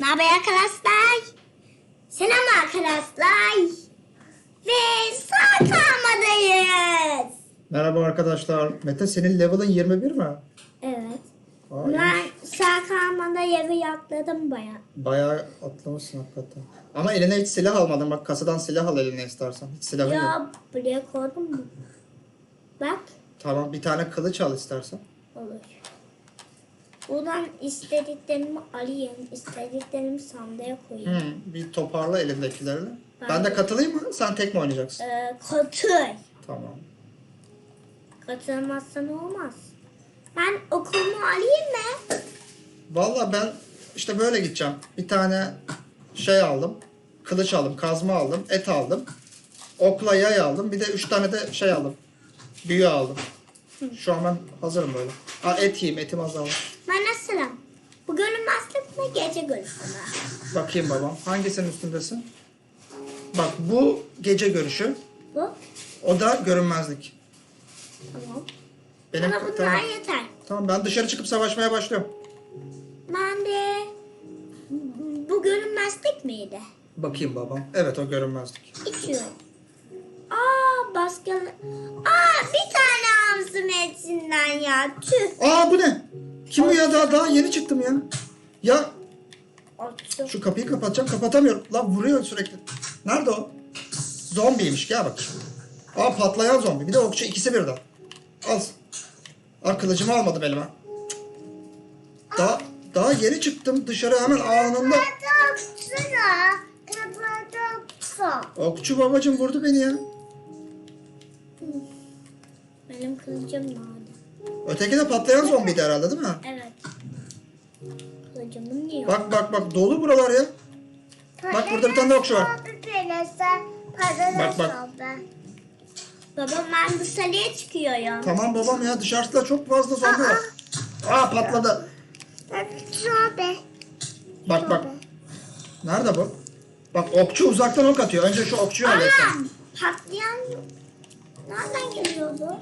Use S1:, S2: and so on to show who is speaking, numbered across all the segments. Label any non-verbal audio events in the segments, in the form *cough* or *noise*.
S1: Ne haber arkadaşlar? Selam arkadaşlar. Ve sağ kalmadayız.
S2: Merhaba arkadaşlar. Mete senin level'ın 21 mi?
S1: Evet.
S2: Aa,
S1: Ben sağ kalmada yeri yakladım baya.
S2: Bayağı atlamışsın hakikaten. Ama eline hiç silah almadın. Bak kasadan silah al eline istersen. Hiç silahın yok.
S1: Ya buraya koydum mu? Bak
S2: Tamam bir tane kılıç al istersen.
S1: Buradan istediklerimi alayım. istediklerimi sandığa koyayım.
S2: Hı, bir toparla elindekilerini.
S1: Ben
S2: Ben,
S1: de-
S2: katılayım mı? Sen tek mi oynayacaksın?
S1: Ee, katıl.
S2: Tamam.
S1: Katılmazsan olmaz. Ben okulumu alayım mı?
S2: Valla ben işte böyle gideceğim. Bir tane şey aldım. Kılıç aldım, kazma aldım, et aldım. Okla yay aldım. Bir de üç tane de şey aldım. Büyü aldım. Şu an ben hazırım böyle. Ha, et yiyeyim, etim
S1: görünmezlik mi gece görüşü mü?
S2: Bakayım babam. Hangisinin üstündesin? Bak bu gece görüşü.
S1: Bu?
S2: O da görünmezlik.
S1: Tamam.
S2: Benim
S1: Bana bunlar
S2: tamam.
S1: yeter.
S2: Tamam ben dışarı çıkıp savaşmaya başlıyorum.
S1: Ben de bu görünmezlik miydi?
S2: Bakayım babam. Evet o görünmezlik.
S1: İçiyorum. Aa başka... Aa bir tane ağzım etinden ya. Tüh.
S2: Aa bu ne? Kim bu ya? Daha, daha yeni çıktım ya. Ya
S1: Açtım.
S2: şu kapıyı kapatacağım kapatamıyorum. Lan vuruyor sürekli. Nerede o? Zombiymiş gel bak. Aa patlayan zombi. Bir de okçu ikisi birden. Al. Aa kılıcımı almadım elime. Daha, daha yeni çıktım dışarı hemen anında. Okçu babacım vurdu beni ya.
S1: Benim kılıcım nerede?
S2: Öteki de patlayan zombiydi herhalde değil mi?
S1: Evet. Niye?
S2: Bak bak bak dolu buralar ya. Bak burada bir tane de okçu var. Bak, bak.
S1: Babam ben dışarıya çıkıyorum.
S2: Tamam babam ya dışarıda çok fazla zombi var. Aa patladı. Bak bak. Nerede bu? Bak okçu uzaktan ok atıyor. Önce şu okçuyu.
S1: Anam patlayan nereden geliyordu?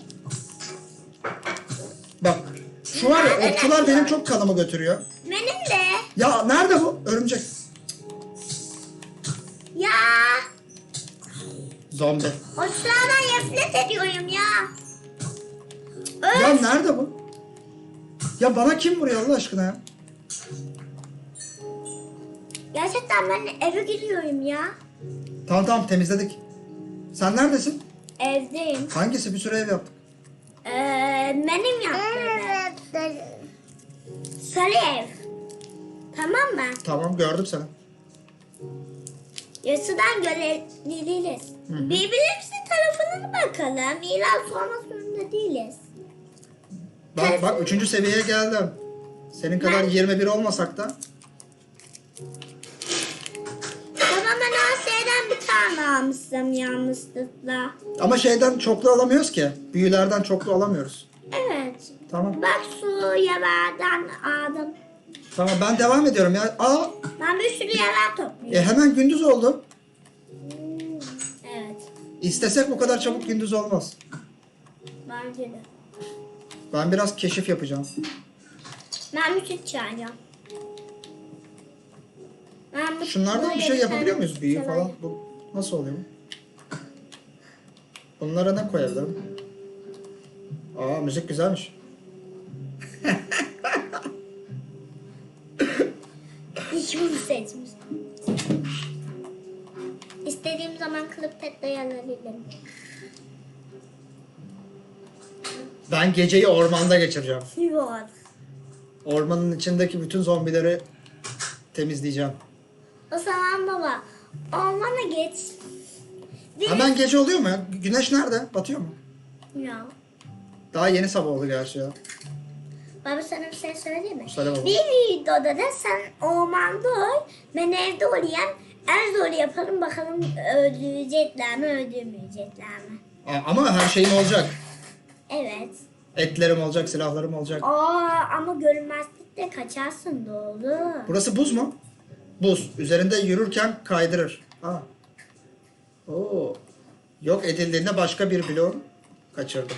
S2: Bak. Şu var ya okçular benim çok kanımı götürüyor.
S1: Benim de.
S2: Ya nerede bu? Örümcek.
S1: Ya
S2: Zombi.
S1: hoşlardan nefret ediyorum ya.
S2: Ya
S1: Öf.
S2: nerede bu? Ya bana kim vuruyor Allah aşkına ya?
S1: Gerçekten ben eve giriyorum ya.
S2: Tamam tamam temizledik. Sen neredesin?
S1: Evdeyim.
S2: Hangisi? Bir sürü ev yaptık.
S1: Ee, benim yaptığım. Sarı ev. Tamam mı?
S2: Tamam gördüm seni.
S1: Yasadan görebiliriz. Birbirimizin tarafına bakalım. İlan sormak zorunda değiliz.
S2: Bak bak üçüncü seviyeye geldim. Senin kadar
S1: Ben-
S2: 21 olmasak da.
S1: Babam ben Asya'dan bir tane almıştım yanlışlıkla.
S2: Ama şeyden çoklu alamıyoruz ki. Büyülerden çoklu alamıyoruz.
S1: Evet.
S2: Tamam.
S1: Bak su yaverden aldım.
S2: Tamam ben devam ediyorum ya. Aa
S1: Ben bir sürü
S2: e,
S1: topluyorum.
S2: hemen gündüz oldu.
S1: Evet.
S2: İstesek bu kadar çabuk gündüz olmaz.
S1: Bence de.
S2: Ben biraz keşif yapacağım.
S1: Ben süt çağıracağım. Ben bu-
S2: Şunlardan bir şey yapabiliyor
S1: tane
S2: muyuz? Büyü falan. Bu nasıl oluyor? bu? Bunlara ne koyabilirim? Aa müzik güzelmiş.
S1: İstediğim zaman kılıp petle alabilirim.
S2: Ben geceyi ormanda geçireceğim.
S1: Yok.
S2: Ormanın içindeki bütün zombileri temizleyeceğim.
S1: O zaman baba ormana geç. Bir...
S2: Hemen gece oluyor mu ya? Güneş nerede? Batıyor mu?
S1: Ya.
S2: Daha yeni sabah oldu gerçi ya.
S1: Baba sana bir şey söyleyeyim mi?
S2: Söyle baba.
S1: Bir videoda da sen ormanda ol, ben evde olayım. En zor yapalım bakalım öldürecekler mi öldürmeyecekler mi?
S2: Aa, Ama her şeyim olacak.
S1: Evet.
S2: Etlerim olacak, silahlarım olacak.
S1: Aa ama görünmezlikte kaçarsın doğru.
S2: Burası buz mu? Buz. Üzerinde yürürken kaydırır. Ha. Oo. Yok edildiğinde başka bir bloğu kaçırdım.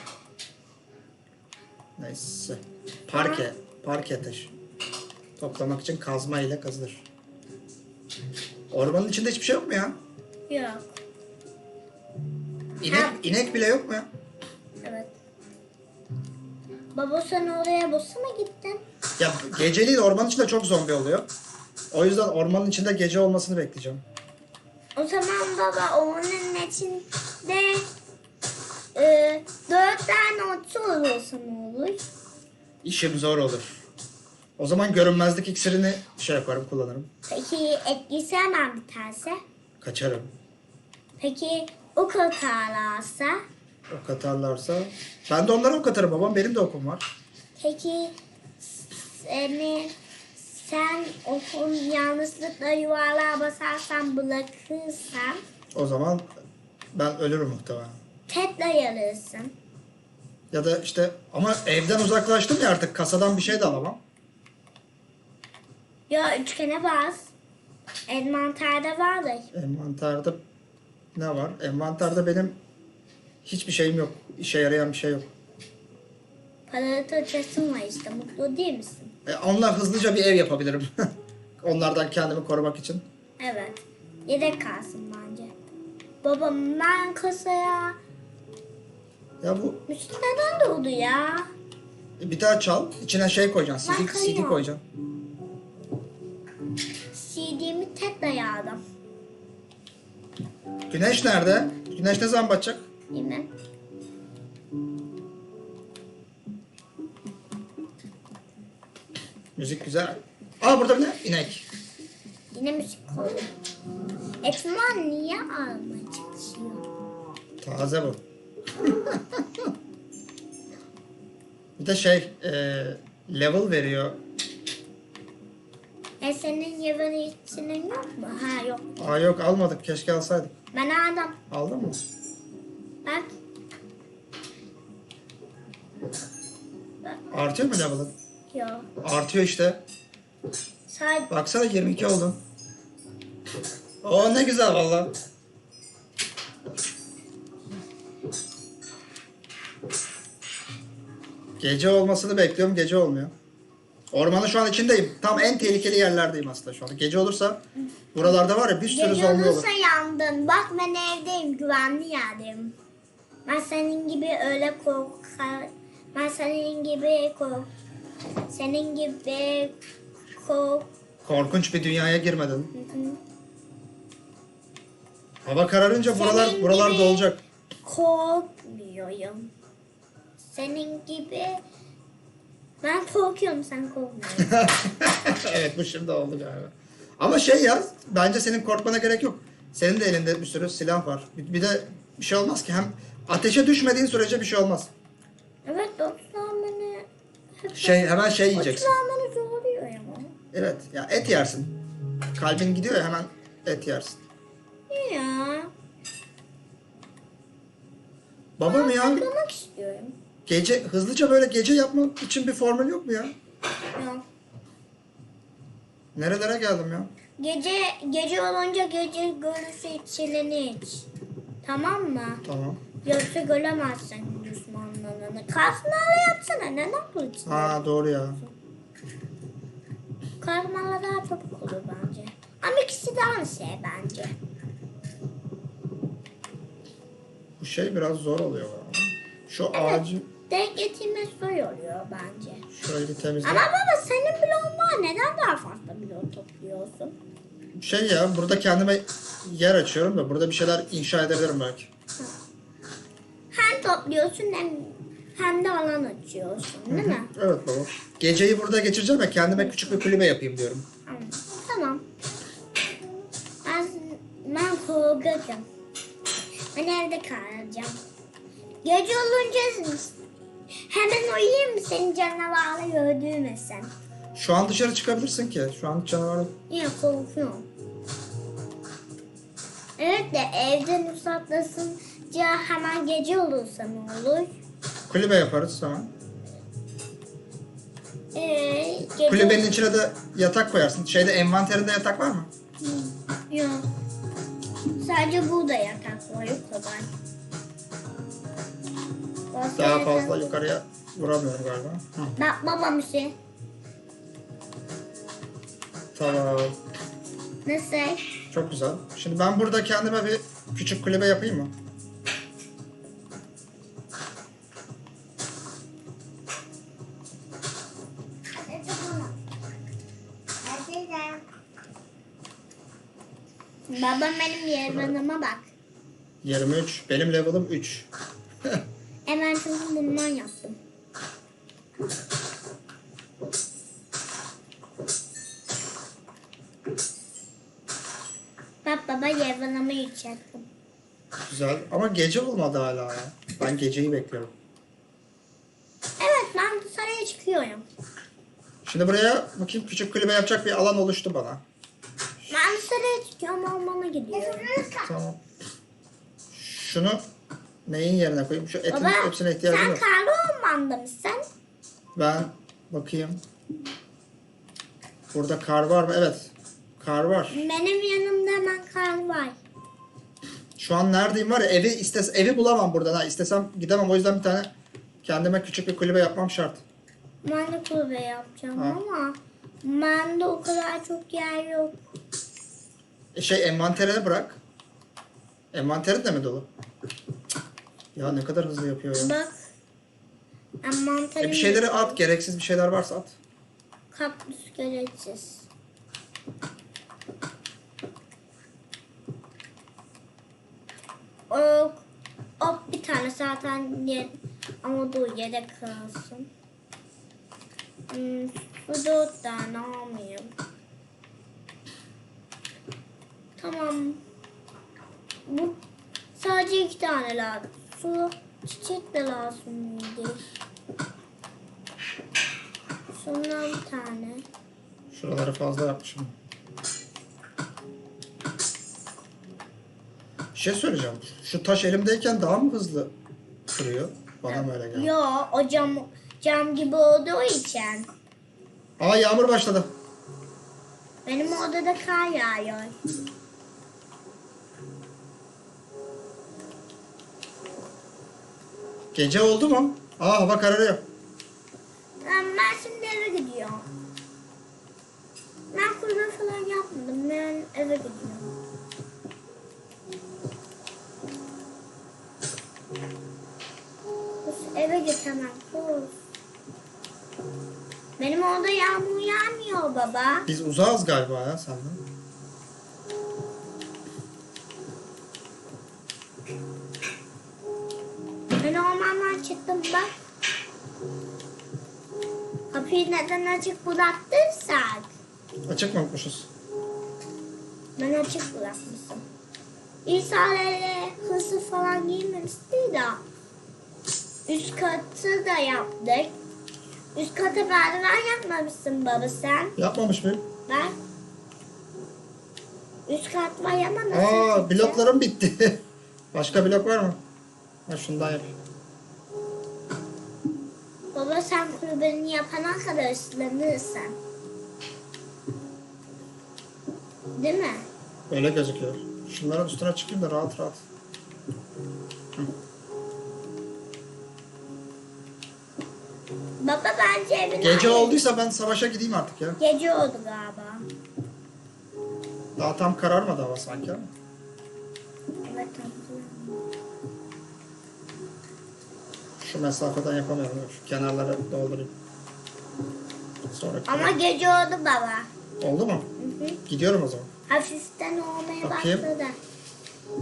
S2: Neyse. Parke. Parke taşı. Toplamak için kazma ile kazılır. Ormanın içinde hiçbir şey yok mu ya?
S1: Yok.
S2: İnek,
S1: Ha.
S2: inek bile yok mu ya?
S1: Evet. Baba sen oraya boşa mı gittin?
S2: Ya geceliğin ormanın içinde çok zombi oluyor. O yüzden ormanın içinde gece olmasını bekleyeceğim.
S1: O zaman baba onun içinde e, dört tane otçu olursa ne olur?
S2: İşim zor olur. O zaman görünmezlik iksirini şey yaparım, kullanırım.
S1: Peki etkisi hemen biterse?
S2: Kaçarım.
S1: Peki o katarlarsa?
S2: Ok atarlarsa. Ben de onlara ok atarım babam. Benim de okum var.
S1: Peki seni sen okun yanlışlıkla yuvarlığa basarsan bırakırsan
S2: O zaman ben ölürüm muhtemelen.
S1: tetle yarırsın.
S2: Ya da işte ama evden uzaklaştım ya artık kasadan bir şey de alamam.
S1: Ya üçgene bas. Envanterde vardır.
S2: Envanterde ne var? Envanterde benim hiçbir şeyim yok. İşe yarayan bir şey yok.
S1: Paralı taçasın var işte. Mutlu değil misin?
S2: E, onlar hızlıca bir ev yapabilirim. *laughs* Onlardan kendimi korumak için.
S1: Evet. Yedek kalsın bence. Babam ben kasaya
S2: Ya bu
S1: Müslü neden doğdu ya?
S2: e, bir daha çal. içine şey koyacaksın.
S1: Ben
S2: CD, CD koyacaksın. Güneş nerede? Güneş ne zaman batacak?
S1: Mi?
S2: Müzik güzel. Aa burada bir ne? İnek.
S1: Yine müzik koydum. Etman niye almaya çalışıyor?
S2: Taze bu. *laughs* bir de şey e, level veriyor.
S1: Senin yerin içinin yok mu? Ha yok.
S2: Aa yok almadık. Keşke alsaydık.
S1: Ben aldım.
S2: Aldın mı?
S1: Bak.
S2: Artıyor mu level'ın?
S1: Yok.
S2: Artıyor işte.
S1: Sadece
S2: Baksana 22 oldun. Oo ne güzel valla. Gece olmasını bekliyorum. Gece olmuyor. Ormanın şu an içindeyim. Tam en tehlikeli yerlerdeyim aslında şu an. Gece olursa buralarda var ya bir sürü
S1: gece
S2: zombi olur.
S1: olursa yandın. Bak ben evdeyim. Güvenli yerdeyim. Ben senin gibi öyle korkar. Ben senin gibi kork. Senin gibi kork.
S2: Korkunç bir dünyaya girmedin.
S1: Hı hı.
S2: Hava kararınca buralar
S1: Senin
S2: buralar
S1: gibi-
S2: dolacak.
S1: Korkmuyorum. Senin gibi ben korkuyorum sen korkmuyorsun. *laughs*
S2: evet bu şimdi oldu galiba. Ama şey ya bence senin korkmana gerek yok. Senin de elinde bir sürü silah var. Bir, bir de bir şey olmaz ki. Hem ateşe düşmediğin sürece bir şey olmaz.
S1: evet dostlar beni hep
S2: Şey hemen şey yiyeceksin.
S1: Dostlar beni zorluyor ama.
S2: Evet ya et yersin. Kalbin gidiyor ya hemen et yersin.
S1: Ya.
S2: Baba mı ya?
S1: Saklamak istiyorum.
S2: Gece hızlıca böyle gece yapmak için bir formül yok mu ya?
S1: Yok.
S2: Nerelere geldim ya?
S1: Gece gece olunca gece görüşü içileni iç. Tamam mı?
S2: Tamam.
S1: Yoksa göremezsin düşmanlarını. Kasmalı yapsana. Neden bu için?
S2: Ha doğru ya.
S1: Kasmalı daha çabuk olur bence. Ama ikisi de aynı şey bence.
S2: Bu şey biraz zor oluyor. Şu ağacı
S1: Denk getirmesi zor oluyor bence.
S2: şöyle bir temizle.
S1: Ama baba senin bloğun var. Neden daha fazla blok topluyorsun?
S2: Şey ya burada kendime yer açıyorum da burada bir şeyler inşa edebilirim belki.
S1: Hem topluyorsun hem, hem de alan açıyorsun değil mi?
S2: Evet baba. Geceyi burada geçireceğim ve kendime küçük bir kulübe yapayım diyorum.
S1: Tamam. Tamam. Ben, ben korkacağım. Ben evde kalacağım. Gece olunca hemen uyuyayım mı senin canavarla öldürmesen?
S2: Şu an dışarı çıkabilirsin ki. Şu an canavar yok.
S1: Yine korkuyorum. Evet de evden uzaklaşınca hemen gece olursa ne olur?
S2: Kulübe yaparız tamam.
S1: Ee, gece...
S2: Kulübenin içine de yatak koyarsın. Şeyde envanterinde yatak var mı?
S1: Yok. Sadece burada yatak var o kadar. Başka
S2: Daha fazla yukarıya vuramıyorum galiba. Hı,
S1: Bak babam şey.
S2: tamam.
S1: Nasıl?
S2: Çok güzel. Şimdi ben burada kendime bir küçük kulübe yapayım mı?
S1: Babam benim yerime bak.
S2: 23. Benim level'ım 3.
S1: Bundan yaptım. Bak baba yerime yükselttim.
S2: Güzel. Ama gece olmadı hala ya. Ben geceyi bekliyorum.
S1: Evet ben dışarıya çıkıyorum.
S2: Şimdi buraya bakayım küçük kulübe yapacak bir alan oluştu bana.
S1: Ben dışarıya çıkıyorum ormana gidiyorum.
S2: Tamam. Şunu neyin yerine koyayım? Şu etin
S1: Baba
S2: hepsine ihtiyacım
S1: sen
S2: yok.
S1: karlı ormanda mısın?
S2: Ben bakayım. Burada kar var mı? Evet. Kar var.
S1: Benim yanımda hemen kar var.
S2: Şu an neredeyim var ya evi istes evi bulamam buradan ha. İstesem gidemem. O yüzden bir tane kendime küçük bir kulübe yapmam şart.
S1: Ben de kulübe yapacağım
S2: Ha.
S1: ama bende o kadar çok yer yok.
S2: E şey envanterini bırak. Envanterin de mi dolu? Ya ne kadar hızlı yapıyor ya.
S1: Bak. Envanterim
S2: E bir şeyleri at. Gereksiz bir şeyler varsa at.
S1: Kaktüs gereksiz. O, o bir tane zaten yer, ama dur yedek kalsın. Hmm, bu dört tane almayayım. Tamam. Bu sadece iki tane lazım. Su çiçek de lazım mıydı? Şundan bir tane.
S2: Şuraları fazla yapmışım. Bir şey söyleyeceğim. Şu taş elimdeyken daha mı hızlı kırıyor? Bana mı öyle geldi?
S1: Yo o cam, cam gibi olduğu için.
S2: Aa yağmur başladı.
S1: Benim odada kar yağıyor.
S2: Gece oldu mu? Aa hava kararıyor.
S1: Ben, ben şimdi eve gidiyorum. Ben kulübe falan yapmadım. Ben eve gidiyorum. Eve kız. Benim orada yağmur yağmıyor baba.
S2: Biz uzağız galiba ya senden.
S1: Çıktım bak. Kapıyı neden açık bıraktıysak?
S2: Açık mı unutmuşuz?
S1: Ben açık bırakmışım. İsa'yla hızlı falan giymemişti de. Üst katı da yaptık. Üst kata merdiven yapmamışsın baba sen.
S2: Yapmamış mıyım?
S1: Ben. Üst kat var ama nasıl
S2: Aa
S1: yapacağım?
S2: bloklarım bitti. *laughs* Başka blok var mı? Ha şundan yap.
S1: Baba sen kulübeni yapana kadar ıslanırsın. Değil mi?
S2: Öyle gözüküyor. Şunların üstüne çıkayım da rahat rahat.
S1: Baba bence evine
S2: Gece olduysa ben savaşa gideyim artık ya.
S1: Gece oldu galiba.
S2: Daha tam kararmadı hava sanki ama. Şu mesafeden yapamıyorum. Şu kenarları doldurayım. Sonra
S1: Ama gece oldu baba.
S2: Oldu mu?
S1: Hı hı.
S2: Gidiyorum o zaman.
S1: Hafiften olmaya
S2: Bakayım.
S1: başladı.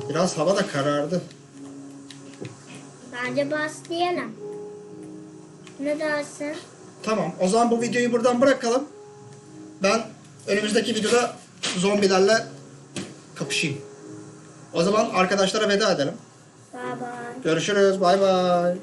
S2: Biraz hava da karardı.
S1: Bence başlayalım. Ne dersin?
S2: Tamam. O zaman bu videoyu buradan bırakalım. Ben önümüzdeki videoda zombilerle kapışayım. O zaman arkadaşlara veda edelim.
S1: Bye bye.
S2: Görüşürüz. Bay bay.